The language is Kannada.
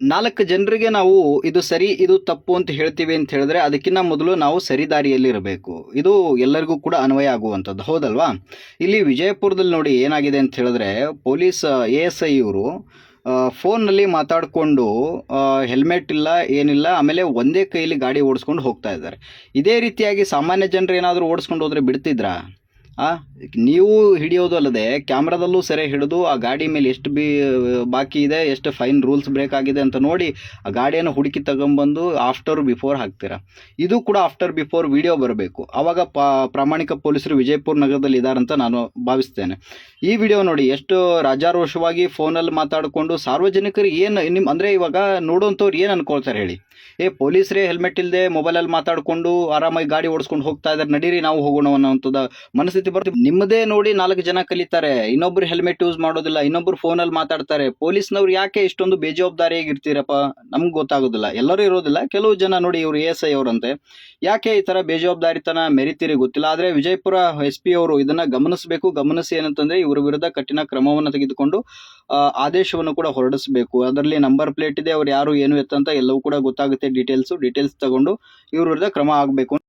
ನಾಲ್ಕು ಜನರಿಗೆ ನಾವು ಇದು ಸರಿ, ಇದು ತಪ್ಪು ಅಂತ ಹೇಳ್ತೀವಿ ಅಂತ ಹೇಳಿದ್ರೆ ಅದಕ್ಕಿಂತ ಮೊದಲು ನಾವು ಸರಿದಾರಿಯಲ್ಲಿ ಇರಬೇಕು. ಇದು ಎಲ್ಲರಿಗೂ ಕೂಡ ಅನ್ವಯ ಆಗುವಂಥದ್ದು. ಹೌದಲ್ವಾ? ಇಲ್ಲಿ ವಿಜಯಪುರದಲ್ಲಿ ನೋಡಿ ಏನಾಗಿದೆ ಅಂತ ಹೇಳಿದ್ರೆ ಪೊಲೀಸ್, ಎ ಎಸ್ ಐ ಇವರು ಫೋನ್ನಲ್ಲಿ ಮಾತಾಡಿಕೊಂಡು ಹೆಲ್ಮೆಟ್ ಇಲ್ಲ, ಏನಿಲ್ಲ, ಆಮೇಲೆ ಒಂದೇ ಕೈಯಲ್ಲಿ ಗಾಡಿ ಓಡಿಸ್ಕೊಂಡು ಹೋಗ್ತಾ ಇದ್ದಾರೆ. ಇದೇ ರೀತಿಯಾಗಿ ಸಾಮಾನ್ಯ ಜನರು ಏನಾದರೂ ಓಡಿಸ್ಕೊಂಡು ಹೋದರೆ ಬಿಡ್ತಿದ್ರಾ? ನೀವು ಹಿಡಿಯೋದು ಅಲ್ಲದೆ ಕ್ಯಾಮ್ರಾದಲ್ಲೂ ಸೆರೆ ಹಿಡಿದು ಆ ಗಾಡಿ ಮೇಲೆ ಎಷ್ಟು ಬಿ, ಬಾಕಿ ಇದೆ, ಎಷ್ಟು ಫೈನ್ ರೂಲ್ಸ್ ಬ್ರೇಕ್ ಆಗಿದೆ ಅಂತ ನೋಡಿ ಆ ಗಾಡಿಯನ್ನು ಹುಡುಕಿ ತಗೊಂಬಂದು ಆಫ್ಟರ್ ಬಿಫೋರ್ ಹಾಕ್ತೀರಾ. ಇದು ಕೂಡ ಆಫ್ಟರ್ ಬಿಫೋರ್ ವಿಡಿಯೋ ಬರಬೇಕು. ಆವಾಗ ಪ್ರಾಮಾಣಿಕ ಪೊಲೀಸರು ವಿಜಯಪುರ ನಗರದಲ್ಲಿ ಇದ್ದಾರಂತ ನಾನು ಭಾವಿಸ್ತೇನೆ. ಈ ವಿಡಿಯೋ ನೋಡಿ ಎಷ್ಟು ರಾಜಾರೋಷವಾಗಿ ಫೋನಲ್ಲಿ ಮಾತಾಡಿಕೊಂಡು ಸಾರ್ವಜನಿಕರು ಏನು ನಿಮ್ಮ ಅಂದರೆ ಇವಾಗ ನೋಡುವಂಥವ್ರು ಏನು ಅನ್ಕೊಳ್ತಾರೆ ಹೇಳಿ. ಏ, ಪೊಲೀಸರೇ ಹೆಲ್ಮೆಟ್ ಇಲ್ಲದೆ ಮೊಬೈಲಲ್ಲಿ ಮಾತಾಡಿಕೊಂಡು ಆರಾಮಾಗಿ ಗಾಡಿ ಓಡಿಸ್ಕೊಂಡು ಹೋಗ್ತಾ ಇದ್ದಾರೆ ನಡೀರಿ, ನಾವು ಹೋಗೋಣ ಅನ್ನೋಂಥದ್ದು ಮನಸ್ಥಿತಿ ಬರ್ತೀವಿ. ನಿಮ್ಮದೇ ನೋಡಿ ನಾಲ್ಕು ಜನ ಕಲಿತಾರೆ. ಇನ್ನೊಬ್ರು ಹೆಲ್ಮೆಟ್ ಯೂಸ್ ಮಾಡೋದಿಲ್ಲ, ಇನ್ನೊಬ್ರು ಫೋನ್ ಅಲ್ಲಿ ಮಾತಾಡ್ತಾರೆ. ಪೊಲೀಸ್ನವ್ರು ಯಾಕೆ ಇಷ್ಟೊಂದು ಬೇಜವಾಬ್ದಾರಿಯಾಗಿ ಇರ್ತೀರಪ್ಪ? ನಮ್ಗೆ ಗೊತ್ತಾಗೋದಿಲ್ಲ. ಎಲ್ಲರೂ ಇರೋದಿಲ್ಲ. ಕೆಲವು ಜನ ನೋಡಿ ಇವರು ಎಸ್ ಐ ಅವರಂತೆ. ಯಾಕೆ ಈ ತರ ಬೇಜವಾಬ್ದಾರಿತನ ಮೆರಿತೀರಿ ಗೊತ್ತಿಲ್ಲ. ಆದ್ರೆ ವಿಜಯಪುರ ಎಸ್ ಪಿ ಅವರು ಇದನ್ನ ಗಮನಿಸಬೇಕು. ಗಮನಿಸಿ ಏನಂತಂದ್ರೆ ಇವರ ವಿರುದ್ಧ ಕಠಿಣ ಕ್ರಮವನ್ನು ತೆಗೆದುಕೊಂಡು ಆದೇಶವನ್ನು ಕೂಡ ಹೊರಡಿಸಬೇಕು. ಅದರಲ್ಲಿ ನಂಬರ್ ಪ್ಲೇಟ್ ಇದೆ. ಅವ್ರು ಯಾರು ಏನು ಎತ್ತಂತ ಎಲ್ಲವೂ ಕೂಡ ಗೊತ್ತಾಗುತ್ತೆ. ಡೀಟೇಲ್ಸ್ ಡೀಟೇಲ್ಸ್ ತಗೊಂಡು ಇವ್ರ ವಿರುದ್ಧ ಕ್ರಮ ಆಗಬೇಕು